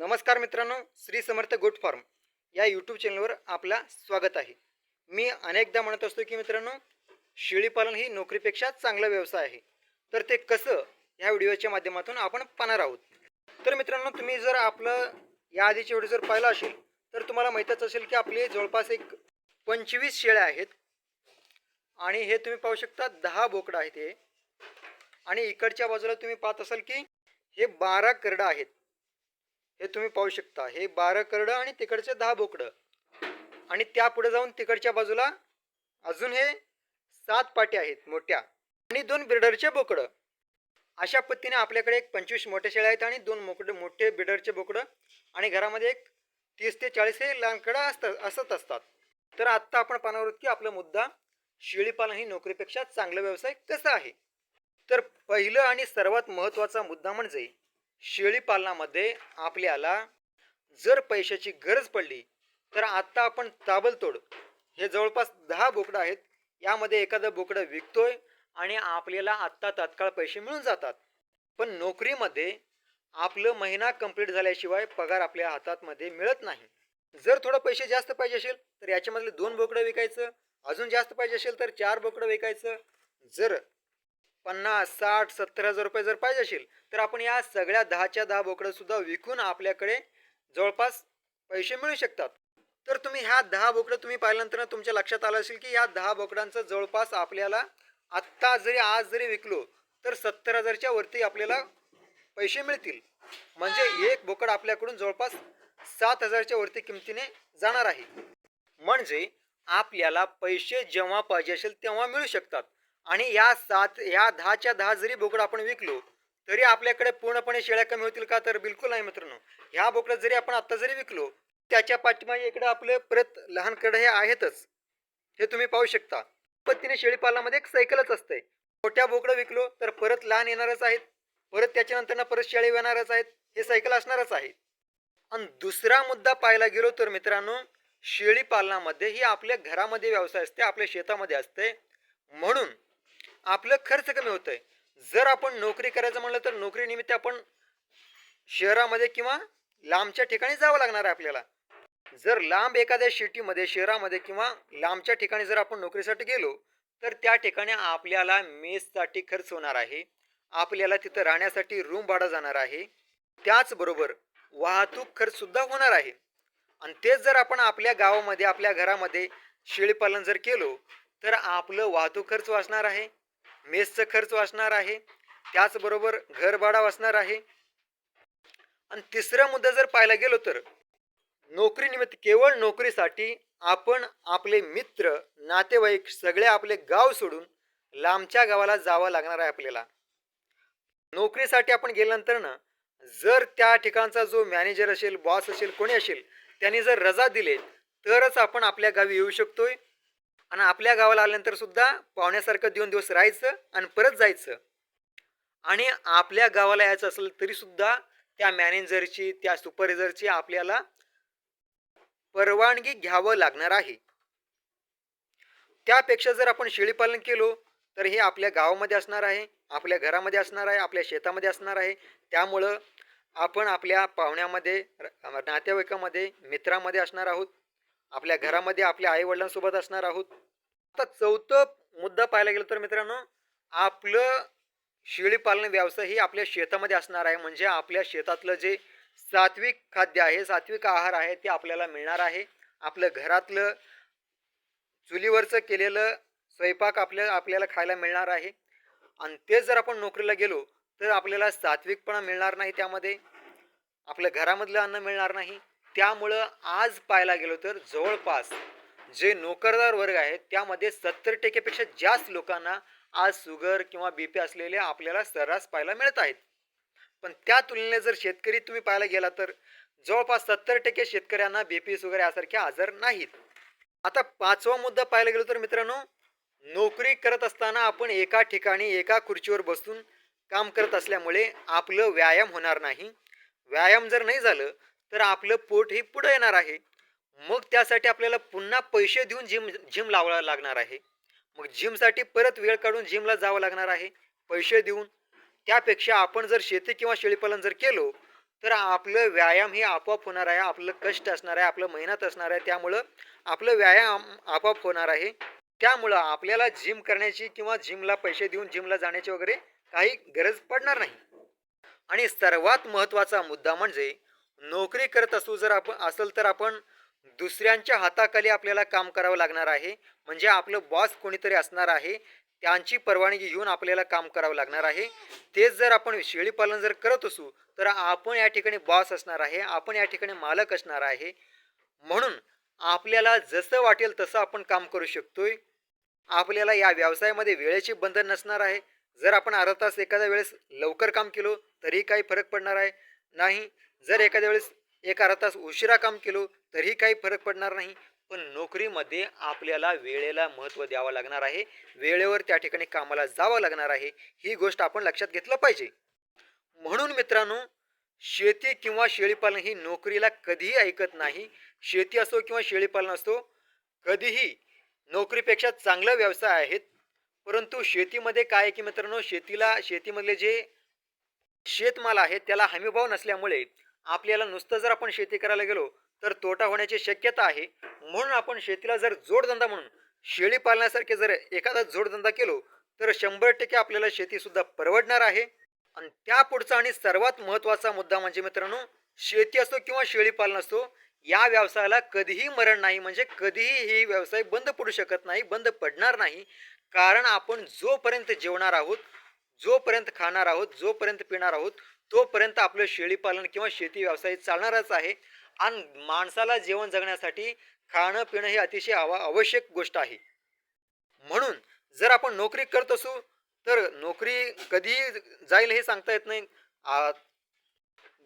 नमस्कार मित्रांनो श्री समर्थ goat farm या यूट्यूब चॅनलवर आपला स्वागत आहे. मी अनेकदा म्हणत असतो की मित्रांनो शेळीपालन ही नोकरीपेक्षा चांगला व्यवसाय आहे. तर ते कसं ह्या व्हिडिओच्या माध्यमातून आपण पाहणार आहोत. तर मित्रांनो तुम्ही जर आपलं या आधीचे व्हिडिओ जर पाहिला असेल तर तुम्हाला माहीतच असेल की आपले जवळपास एक पंचवीस शेळ्या आहेत. आणि हे तुम्ही पाहू शकता दहा बोकडं आहेत हे. आणि इकडच्या बाजूला तुम्ही पाहत असाल की हे बारा करडं आहेत. हे तुम्ही पाहू शकता. हे बारा करडं आणि तिकडचे दहा बोकडं. आणि त्या पुढे जाऊन तिकडच्या बाजूला अजून हे सात पाट्या आहेत मोठ्या. आणि दोन ब्रिडरचे बोकडं. अशा पद्धतीने आपल्याकडे एक पंचवीस मोठे शेळ्या आहेत आणि दोन मोकडे मोठे ब्रिडरचे बोकडं. आणि घरामध्ये एक तीस ते चाळीस हे लांकडं असतात असत असतात. तर आत्ता आपण पाहणार आहोत की आपला मुद्दा शेळीपालन ही नोकरीपेक्षा चांगला व्यवसाय कसा आहे? तर पहिलं आणि सर्वात महत्त्वाचा मुद्दा म्हणजे शेळीपालनामध्ये आपल्याला जर पैशाची गरज पडली तर आत्ता आपण ताबलतोड हे जवळपास दहा बोकडं आहेत यामध्ये एखादं बोकडं विकतोय आणि आपल्याला आत्ता तात्काळ पैसे मिळून जातात. पण नोकरीमध्ये आपलं महिना कंप्लीट झाल्याशिवाय पगार आपल्या हातातमध्ये मिळत नाही. जर थोडं पैसे जास्त पाहिजे असेल तर याच्यामधले दोन बोकडं विकायचं अजून जास्त पाहिजे असेल तर चार बोकडं विकायचं. जर पन्नास साठ सत्तर हजार रुपये जर पाहिजे असेल तर आपण या सगळ्या दहाच्या दहा बोकडं सुद्धा विकून आपल्याकडे जवळपास पैसे मिळू शकतात. तर तुम्ही ह्या दहा बोकडं तुम्ही पाहिल्यानंतर तुमच्या लक्षात आलं असेल की ह्या दहा बोकडांचं जवळपास आपल्याला आत्ता जरी आज जरी विकलो तर सत्तर हजारच्या वरती आपल्याला पैसे मिळतील. म्हणजे एक बोकड आपल्याकडून जवळपास सात हजारच्या वरती किमतीने जाणार आहे. म्हणजे आपल्याला पैसे जेव्हा पाहिजे असेल तेव्हा मिळू शकतात. आणि या सात या दहाच्या दहा जरी बोकडं आपण विकलो तरी आपल्याकडे पूर्णपणे शेळ्या कमी होतील का तर बिलकुल नाही मित्रांनो. ह्या बोकडं जरी आपण आत्ता जरी विकलो त्याच्या पाठीमागे इकडे आपले परत लहानकडे हे आहेतच. हे तुम्ही पाहू शकता. पद्धतीने शेळीपालनामध्ये एक सायकलच असते. मोठ्या बोकडं विकलो तर परत लहान येणारच आहेत. परत त्याच्यानंतर परत शेळी येणारच आहेत. हे सायकल असणारच आहे. आणि दुसरा मुद्दा पाहायला गेलो तर मित्रांनो शेळी पालनामध्ये ही आपल्या घरामध्ये व्यवसाय असते आपल्या शेतामध्ये असते. म्हणून आपलं खर्च कमी होतंय. जर आपण नोकरी करायचं म्हणलं तर नोकरीनिमित्त आपण शहरामध्ये किंवा लांबच्या ठिकाणी जावं लागणार आहे आपल्याला. जर लांब एखाद्या सिटीमध्ये शहरामध्ये किंवा लांबच्या ठिकाणी जर आपण नोकरीसाठी गेलो तर त्या ठिकाणी आपल्याला मेससाठी खर्च होणार आहे. आपल्याला तिथं राहण्यासाठी रूम भाडं जाणार आहे. त्याचबरोबर वाहतूक खर्चसुद्धा होणार आहे. आणि तेच जर आपण आपल्या गावामध्ये आपल्या घरामध्ये शेळीपालन जर केलो तर आपलं वाहतूक खर्च वाचणार आहे. मेसचं खर्च वाचणार आहे त्याचबरोबर घरभाडा वाचणार आहे. आणि तिसरा मुद्दा जर पाहायला गेलो तर नोकरीनिमित्त केवळ नोकरीसाठी आपण आपले मित्र नातेवाईक सगळे आपले गाव सोडून लांबच्या गावाला जावं लागणार आहे आपल्याला. नोकरीसाठी आपण गेल्यानंतर ना जर त्या ठिकाणचा जो मॅनेजर असेल बॉस असेल कोणी असेल त्यांनी जर रजा दिले तरच आपण आपल्या गावी येऊ शकतोय. आणि आपल्या गावाला आल्यानंतर सुद्धा पाहुण्यासारखं दोन दिवस राहायचं आणि परत जायचं. आणि आपल्या गावाला यायचं असेल तरी सुद्धा त्या मॅनेजरची त्या सुपरवायझरची आपल्याला परवानगी घ्यावं लागणार आहे. त्यापेक्षा जर आपण शेळीपालन केलो तर हे आपल्या गावामध्ये असणार आहे आपल्या घरामध्ये असणार आहे आपल्या शेतामध्ये असणार आहे. त्यामुळं आपण आपल्या पाहुण्यामध्ये नातेवाईकामध्ये मित्रामध्ये असणार आहोत. आपल्या घरामध्ये आपल्या आईवडिलांसोबत असणार आहोत. आता चौथं मुद्दा पाहायला गेलं तर मित्रांनो आपलं शेळीपालन व्यवसाय ही आपल्या शेतामध्ये असणार आहे. म्हणजे आपल्या शेतातलं जे सात्विक खाद्य आहे सात्विक आहार आहे ते आपल्याला मिळणार आहे. आपलं घरातलं चुलीवरचं केलेलं स्वयंपाक आपल्या आपल्याला खायला मिळणार आहे. आणि तेच जर आपण नोकरीला गेलो तर आपल्याला सात्विकपणा मिळणार नाही त्यामध्ये. आपल्या घरामधलं अन्न मिळणार नाही. त्यामुळं आज पाहायला गेलो तर जवळपास जे नोकरदार वर्ग आहे त्यामध्ये सत्तर टक्केपेक्षा जास्त लोकांना आज शुगर किंवा बी पी असलेले आपल्याला सर्रास पाहायला मिळत आहेत. पण त्या तुलनेने जर शेतकरी तुम्ही पाहायला गेला तर जवळपास सत्तर टक्के शेतकऱ्यांना बी पी शुगर यासारखे आजार नाहीत. आता पाचवा मुद्दा पाहायला गेलो तर मित्रांनो नोकरी करत असताना आपण एका ठिकाणी एका खुर्चीवर बसून काम करत असल्यामुळे आपलं व्यायाम होणार नाही. व्यायाम जर नाही झालं तर आपलं पोट हे पुढं येणार आहे. मग त्यासाठी आपल्याला पुन्हा पैसे देऊन जिम जिम लावायला लागणार आहे. मग जिमसाठी परत वेळ काढून जिमला जावं लागणार आहे. पैसे देऊन. त्यापेक्षा आपण जर शेती किंवा शेळीपालन जर केलो तर आपलं व्यायाम हे आपोआप होणार आहे. आपलं कष्ट असणार आहे. आपलं मेहनत असणार आहे. त्यामुळं आपलं व्यायाम आपोआप होणार आहे. त्यामुळं आपल्याला जिम करण्याची किंवा जिमला पैसे देऊन जिमला जाण्याची वगैरे काही गरज पडणार नाही. आणि सर्वात महत्त्वाचा मुद्दा म्हणजे नोकरी करत असू जर आपण असेल तर आपण दुसऱ्यांच्या हाताखाली आपल्याला काम करावं लागणार आहे. म्हणजे आपलं बॉस कोणीतरी असणार आहे. त्यांची परवानगी घेऊन आपल्याला काम करावं लागणार आहे. तेच जर आपण शेळीपालन जर करत असू तर आपण या ठिकाणी बॉस असणार आहे. आपण या ठिकाणी मालक असणार आहे. म्हणून आपल्याला जसं वाटेल तसं आपण काम करू शकतोय. आपल्याला या व्यवसायामध्ये वेळेचे बंधन नसणार आहे. जर आपण अर्धा तास एखाद्या वेळेस लवकर काम केलो तरी काही फरक पडणार आहे. नाही जर एखाद्या वेळेस एक अर्धा तास उशिरा काम केलो तरीही काही फरक पडणार नाही. पण नोकरीमध्ये आपल्याला वेळेला महत्त्व द्यावं लागणार आहे. वेळेवर त्या ठिकाणी कामाला जावं लागणार आहे. ही गोष्ट आपण लक्षात घेतलं पाहिजे. म्हणून मित्रांनो शेती किंवा शेळीपालन ही नोकरीला कधीही ऐकत नाही. शेती असो किंवा शेळीपालन असो कधीही नोकरीपेक्षा चांगला व्यवसाय आहेत. परंतु शेतीमध्ये काय आहे की मित्रांनो शेतीला शेतीमधले जे शेतमाल आहे त्याला हमीभाव नसल्यामुळे आपल्याला नुसतं जर आपण शेती करायला गेलो तर तोटा होण्याची शक्यता आहे. म्हणून आपण शेतीला जर जोडधंदा म्हणून शेळी पालण्यासारखे जर एखादा जोडधंदा केलो तर शंभर टक्के आपल्याला शेतीसुद्धा परवडणार आहे. आणि त्या पुढचा आणि सर्वात महत्त्वाचा मुद्दा म्हणजे मित्रांनो शेती असतो किंवा शेळी पालन असतो या व्यवसायाला कधीही मरण नाही म्हणजे कधीही ही व्यवसाय बंद पडू शकत नाही बंद पडणार नाही. कारण आपण जोपर्यंत जेवणार आहोत जोपर्यंत खाणार आहोत जोपर्यंत पिणार आहोत तोपर्यंत आपलं शेळीपालन किंवा शेती व्यवसाय चालणारच आहे. आणि माणसाला जेवण जगण्यासाठी खाणं पिणं हे अतिशय आव आवश्यक गोष्ट आहे. म्हणून जर आपण नोकरी करत असू तर नोकरी कधी जाईल हे सांगता येत नाही.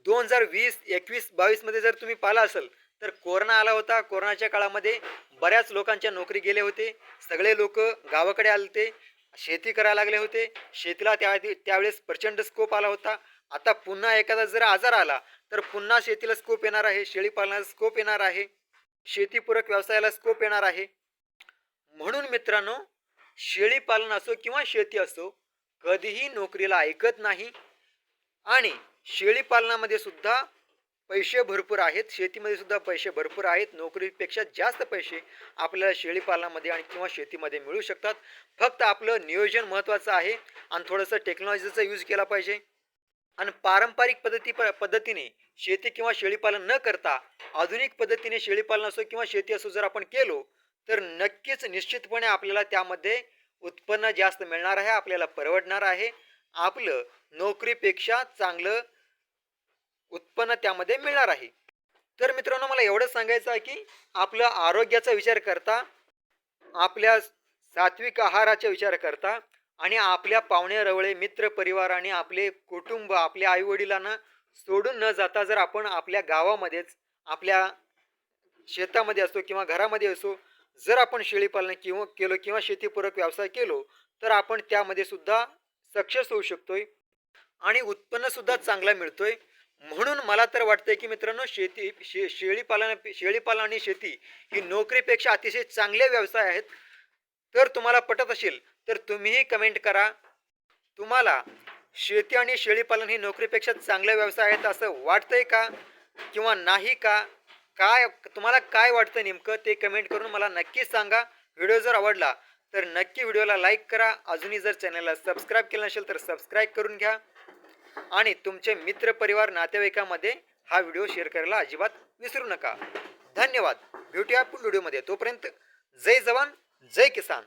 दोन हजार वीस एकवीस बावीसमध्ये जर तुम्ही पाहिला असेल तर कोरोना आला होता. कोरोनाच्या काळामध्ये बऱ्याच लोकांच्या नोकरी गेले होते. सगळे लोक गावाकडे आले होते शेती करायला लागले होते. शेतीला त्या त्यावेळेस प्रचंड स्कोप आला होता. आता पुन्हा एखादा जर आजार आला तर पुन्हा शेतीला स्कोप येणार आहे शेळीपालनाला स्कोप येणार आहे शेतीपूरक व्यवसायाला स्कोप येणार आहे. म्हणून मित्रांनो शेळीपालन असो किंवा शेती असो कधीही नोकरीला ऐकत नाही. आणि शेळीपालनामध्ये सुद्धा पैसे भरपूर आहेत शेतीमध्ये सुद्धा पैसे भरपूर आहेत नोकरीपेक्षा जास्त पैसे आपल्याला शेळीपालनामध्ये आणि किंवा शेतीमध्ये मिळू शकतात. फक्त आपलं नियोजन महत्त्वाचं आहे आणि थोडंसं टेक्नॉलॉजीचा यूज केला पाहिजे. आणि पारंपरिक पद्धती पद्धतीने शेती किंवा शेळीपालन न करता आधुनिक पद्धतीने शेळीपालन असो किंवा शेती असो जर आपण केलो तर नक्कीच निश्चितपणे आपल्याला त्यामध्ये उत्पन्न जास्त मिळणार आहे आपल्याला परवडणार आहे. आपलं नोकरीपेक्षा चांगलं उत्पन्न त्यामध्ये मिळणार आहे. तर मित्रांनो मला एवढंच सांगायचं आहे की आपलं आरोग्याचा विचार करता आपल्या सात्विक आहाराचा विचार करता आणि आपल्या पाहुणे रवळे मित्र परिवार आणि आपले कुटुंब आपल्या आईवडिलांना सोडून न जाता जर आपण आपल्या गावामध्येच आपल्या शेतामध्ये असो किंवा घरामध्ये असो जर आपण शेळीपालन किंवा केलो किंवा शेतीपूरक व्यवसाय केलो तर आपण त्यामध्ये सुद्धा सक्सेस होऊ शकतोय आणि उत्पन्नसुद्धा चांगला मिळतोय. म्हणून मला तर वाटतंय की मित्रांनो शेती शे शेळीपालन शेळीपालन आणि शेती ही नोकरीपेक्षा अतिशय चांगले व्यवसाय आहेत. तर तुम्हाला पटत असेल तर तुम्हीही कमेंट करा. तुम्हाला शेती आणि शेळीपालन ही नोकरीपेक्षा चांगले व्यवसाय आहेत असं वाटतंय का? किंवा नाही का? काय तुम्हाला काय वाटतं नेमकं ते कमेंट करून मला नक्कीच सांगा. व्हिडिओ जर आवडला तर नक्की व्हिडिओला लाईक करा. अजूनही जर चॅनलला सबस्क्राईब केलं नसेल तर सबस्क्राईब करून घ्या. आणि तुमचे मित्र परिवार नातेवाईकामध्ये हा व्हिडिओ शेअर करायला अजिबात विसरू नका. धन्यवाद. भेटूया आपण व्हिडिओमध्ये तोपर्यंत जय जवान जय किसान.